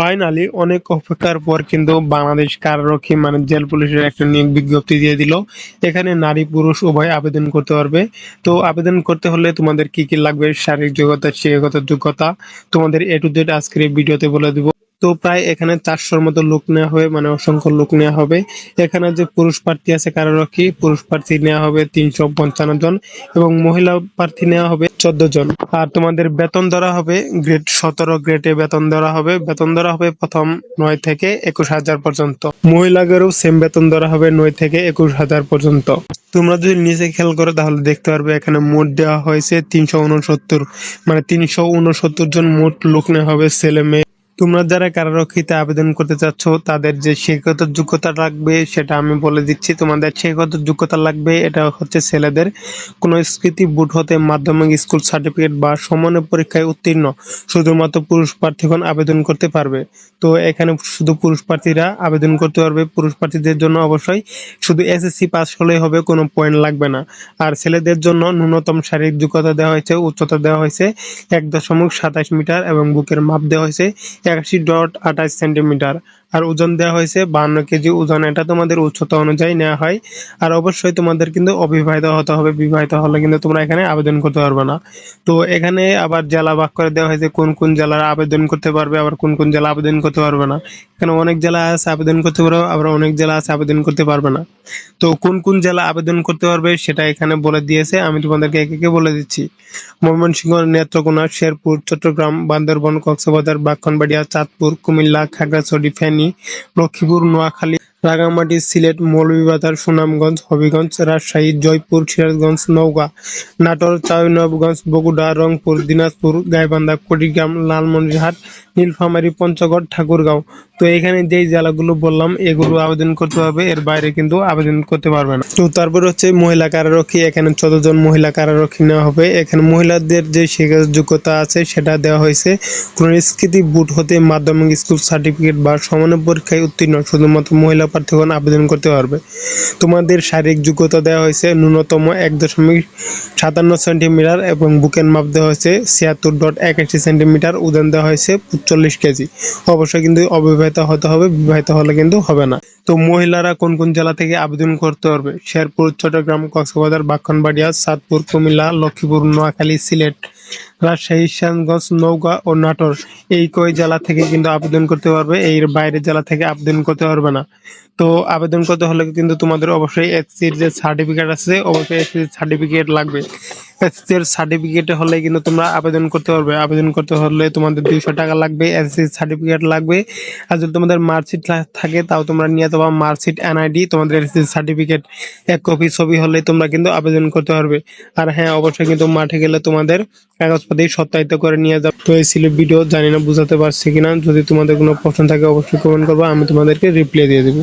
Finally অনেক অপেক্ষার পর কিন্তু বাংলাদেশ কারারক্ষী মানে জেল পুলিশের একটা নিয়োগ বিজ্ঞপ্তি দিয়ে দিল। এখানে নারী, পুরুষ উভয় আবেদন করতে পারবে। তো আবেদন করতে হলে তোমাদের কি কি লাগবে? শারীরিক যোগ্যতা, শিক্ষাগত যোগ্যতা, তোমাদের এ টু জেড আজকের ভিডিওতে বলে দিব। তো প্রায় এখানে চারশোর মতো লোক নেওয়া হবে মানে অসংখ্য লোক নেওয়া হবে। এখানে যে পুরুষ প্রার্থী আছে কারারক্ষী পুরুষ প্রার্থী নেওয়া হবে তিনশো পঞ্চান্ন জন এবং মহিলা প্রার্থী নেওয়া হবে চোদ্দ জন। আর তোমাদের বেতন ধরা হবে, গ্রেড সতেরো গ্রেডে বেতন ধরা হবে। বেতন ধরা হবে প্রথম নয় থেকে একুশ হাজার পর্যন্ত। মহিলাদেরও সেম বেতন ধরা হবে নয় থেকে একুশ হাজার পর্যন্ত। তোমরা যদি নিচে খেয়াল করো, তাহলে দেখতে পারবে এখানে মোট দেওয়া হয়েছে তিনশো উনসত্তর মানে তিনশো উনসত্তর জন মোট লোক নেওয়া হবে, ছেলে, মেয়ে। তোমরা যারা কারারক্ষীতে আবেদন করতে চাচ্ছ, তাদের যে শিক্ষাগত যোগ্যতা লাগবে সেটা আমি বলে দিচ্ছি। তোমাদের শিক্ষাগত যোগ্যতা লাগবে, এটা হচ্ছে ছেলেদের। কোনো স্মৃতি বুট হতে মাধ্যমিক স্কুল সার্টিফিকেট বা সমানের পরীক্ষায় উত্তীর্ণ, শুধুমাত্র পুরুষ প্রার্থীগণ আবেদন করতে পারবে। তো এখানে শুধু পুরুষ প্রার্থীরা আবেদন করতে পারবে। পুরুষ প্রার্থীদের জন্য অবশ্যই শুধু এসএসসি পাস হলেই হবে, কোনো পয়েন্ট লাগবে না। আর ছেলেদের জন্য ন্যূনতম শারীরিক যোগ্যতা দেওয়া হয়েছে, উচ্চতা দেওয়া হয়েছে, এক দশমিক সাতাশ মিটার এবং বুকের মাপ দেওয়া হয়েছে একাশি ডট আঠাশ সেন্টিমিটার। আর ওজন দেওয়া হয়েছে বান্ন কেজি ওজন। এটা তোমাদের উচ্চতা অনুযায়ী নেওয়া হয়। আর অবশ্যই তোমাদের কিন্তু অবিবাহিত হতে হবে, বিবাহিত হলে কিন্তু তোমরা এখানে আবেদন করতে পারবে না। তো এখানে আবার জেলা ভাগ করে দেওয়া হয়েছে কোন কোন জেলার আবেদন করতে পারবে, আবার কোন কোন জেলা আবেদন করতে পারবে না। এখানে অনেক জেলা আছে আবেদন করতে পারবে, আবার অনেক জেলা আছে আবেদন করতে পারবে না। তো কোন কোন জেলা আবেদন করতে পারবে সেটা এখানে বলে দিয়েছে, আমি তোমাদেরকে একে একে বলে দিচ্ছি। ময়মনসিংহ, নেত্রকোনা, শেরপুর, চট্টগ্রাম, বান্দরবন, কক্সবাজার ব্রাহ্মণবাড়িয়া চাঁদপুর, কুমিল্লা, খাগড়াছড়ি, ফেনী লক্ষ্মীপুর নোয়াখালী রাঙামাটি সিলেট, মৌলভীবাজার, সুনামগঞ্জ, হবিগঞ্জ, রাজশাহী, জয়পুর, সিরাজগঞ্জ, নওগাঁ, নাটোর চাঁপাইনবাবগঞ্জ বগুড়া, রংপুর, দিনাজপুর, গাইবান্ধা, কুড়িগ্রাম, লালমনিরহাট, নীলফামারী, পঞ্চগড়, ঠাকুরগাঁও। তো এখানে যেই জেলাগুলো বললাম, এগুলো আবেদন করতে হবে, এর বাইরে কিন্তু আবেদন করতে পারবে না। তো তারপর হচ্ছে মহিলা কারারক্ষী, এখানে চোদ্দ জন মহিলা কারারক্ষী নেওয়া হবে। এখানে মহিলাদের যে শিক্ষার যোগ্যতা আছে, সেটা দেওয়া হয়েছে। কোন স্কৃতি বুট হতে মাধ্যমিক স্কুল সার্টিফিকেট বা সমানের পরীক্ষায় উত্তীর্ণ, শুধুমাত্র মহিলা প্রার্থীগণ আবেদন করতে পারবে। তোমাদের শারীরিক যোগ্যতা দেওয়া হয়েছে ন্যূনতম এক দশমিক সাতান্ন সেন্টিমিটার এবং বুকের মাপ দেওয়া হয়েছে ছিয়াত্তর ডট একাশি সেন্টিমিটার। ওজন দেওয়া হয়েছে চল্লিশ কেজি। অবশ্যই কিন্তু অবিবাহিত হতে হবে, বিবাহিত হলে কিন্তু হবে না। তো মহিলারা কোন কোন জেলা থেকে আবেদন করতে পারবে? শেরপুর, চট্টগ্রাম, কক্সবাজার, বাক্ষণবাড়িয়া, সাতপুর, কুমিল্লা, লক্ষ্মীপুর, নোয়াখালী, সিলেট, রাজশাহী শ্যামগঞ্জ নওগাঁ ও নাটোর। এই কয় জেলা থেকে কিন্তু আবেদন করতে পারবে? এর বাইরের জেলা থেকে আবেদন করতে পারবে না। তো আবেদন করতে হলে কিন্তু তোমাদের অবশ্যই এসসির যে সার্টিফিকেট আছে, অবশ্যই এসসির সার্টিফিকেট লাগবে। এসসির সার্টিফিকেট হলে কিন্তু তোমরা আবেদন করতে পারবে। আবেদন করতে হলে তোমাদের দুইশো টাকা লাগবে এসসির সার্টিফিকেট লাগবে। আর যদি তোমাদের মার্কশিট থাকে, তাও তোমরা নিয়ে তোমার মার্কশিট এনআইডি তোমাদের এসসির সার্টিফিকেট এক কপি ছবি হলে তোমরা কিন্তু আবেদন করতে পারবে। আর হ্যাঁ অবশ্যই কিন্তু মাঠে গেলে তোমাদের কাগজপাতি সত্যায়িত করে নিয়ে যাবে তো এই ছিল ভিডিও জানি না বুঝাতে পারছি কিনা। যদি তোমাদের কোনো প্রশ্ন থাকে, অবশ্যই কমেন্ট করব, আমি তোমাদেরকে রিপ্লাই দিয়ে দেবো।